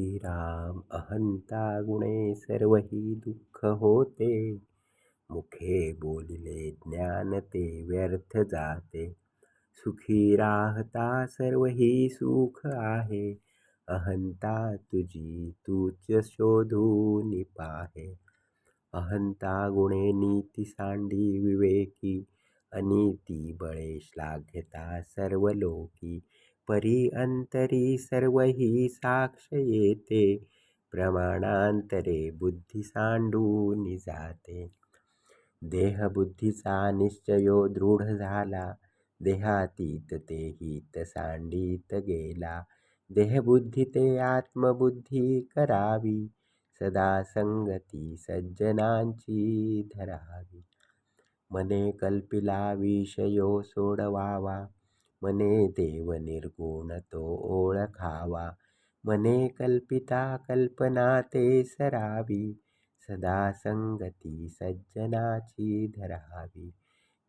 श्रीराम अहंता गुणे सर्व ही दुःख होते. मुखे बोलिले ज्ञान ते व्यर्थ जाते. सुखी राहता सर्व ही सुख आहे. अहंता तुझी तूच शोधून पाहे. अहंता गुणे नीती सांडी विवेकी. अनिती बळे श्लाघ्यता सर्व लोकी परी अंतरी सर्व ही साक्ष येते. प्रमाणांतरे बुद्धी सांडून जाते. देहबुद्धीचा निश्चयो दृढ झाला. देहातीत ते हित सांडीत गेला. देहबुद्धी ते आत्मबुद्धी करावी. सदा संगती सज्जनांची धरावी. मने कल्पिला विषयो सोडवावा. मने देव निर्गुण तो ओळखावा. मने कल्पिता कल्पना ते सरावी. सदा संगती सज्जनाची धरावी.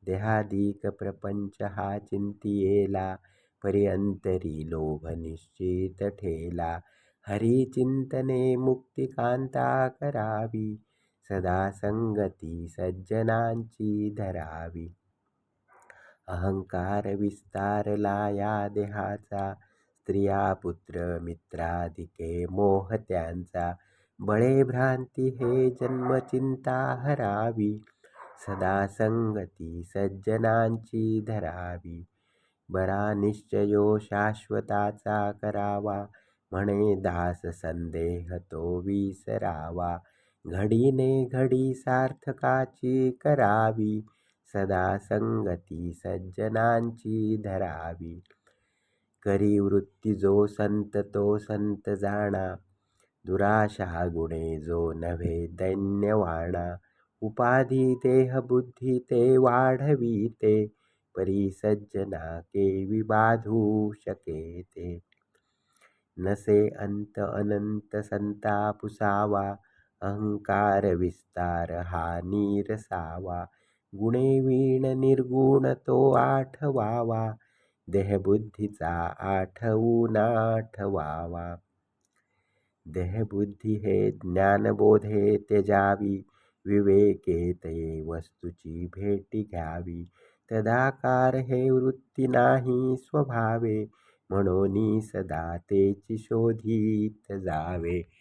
देहादिक प्रपंच हा चिंतियेला. पर्यंतरी लोभ निश्चित ठेला. हरी चिंतने मुक्तिकांता करावी. सदा संगती सज्जनांची धरावी. अहंकार विस्तारला या देहाचा स्त्रिया पुत्र मित्रादिके मोह त्यांचा. बळे भ्रांती हे जन्मचिंता हरावी सदा संगती सज्जनांची धरावी. बरा निश्चयो शाश्वताचा करावा म्हणे दास संदेह तो विसरावा. घडीने घडी सार्थकाची करावी. सदा संगती सज्जनांची धरावी. करी वृत्ती जो संत तो संत जाणा. दुराशा गुणे जो नव्हे दैन्यवाणा. उपाधी देह बुद्धी ते वाढविते. परी सज्जना केवी बाधू शके ते नसे अंत अनंत संता पुसावा अहंकार विस्तार हा नीरसावा. गुणे वीण निर्गुण तो आठवावा. देहबुद्धीचा आठवून आठवावा. देहबुद्धी हे ज्ञानबोधे त्यजावी. विवेके ते वस्तूची भेटी घ्यावी. तदाकार हे वृत्ती नाही स्वभावे. म्हणून सदा तेची शोधित जावे.